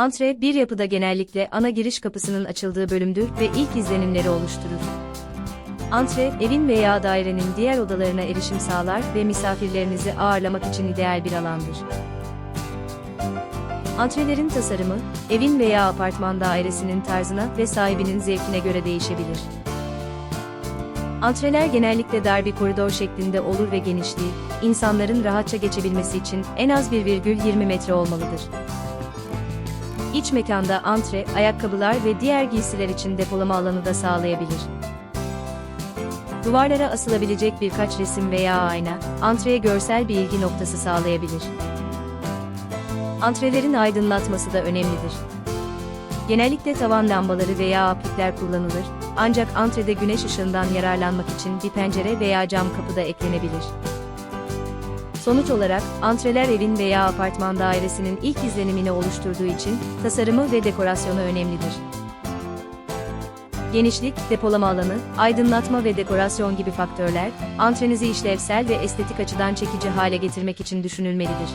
Antre, bir yapıda genellikle ana giriş kapısının açıldığı bölümdür ve ilk izlenimleri oluşturur. Antre, evin veya dairenin diğer odalarına erişim sağlar ve misafirlerinizi ağırlamak için ideal bir alandır. Antrelerin tasarımı, evin veya apartman dairesinin tarzına ve sahibinin zevkine göre değişebilir. Antreler genellikle dar bir koridor şeklinde olur ve genişliği, insanların rahatça geçebilmesi için en az 1,20 metre olmalıdır. İç mekanda antre, ayakkabılar ve diğer giysiler için depolama alanı da sağlayabilir. Duvarlara asılabilecek birkaç resim veya ayna, antreye görsel bir ilgi noktası sağlayabilir. Antrelerin aydınlatması da önemlidir. Genellikle tavan lambaları veya aplikler kullanılır, ancak antrede güneş ışığından yararlanmak için bir pencere veya cam kapı da eklenebilir. Sonuç olarak, antreler evin veya apartman dairesinin ilk izlenimini oluşturduğu için, tasarımı ve dekorasyonu önemlidir. Genişlik, depolama alanı, aydınlatma ve dekorasyon gibi faktörler, antrenizi işlevsel ve estetik açıdan çekici hale getirmek için düşünülmelidir.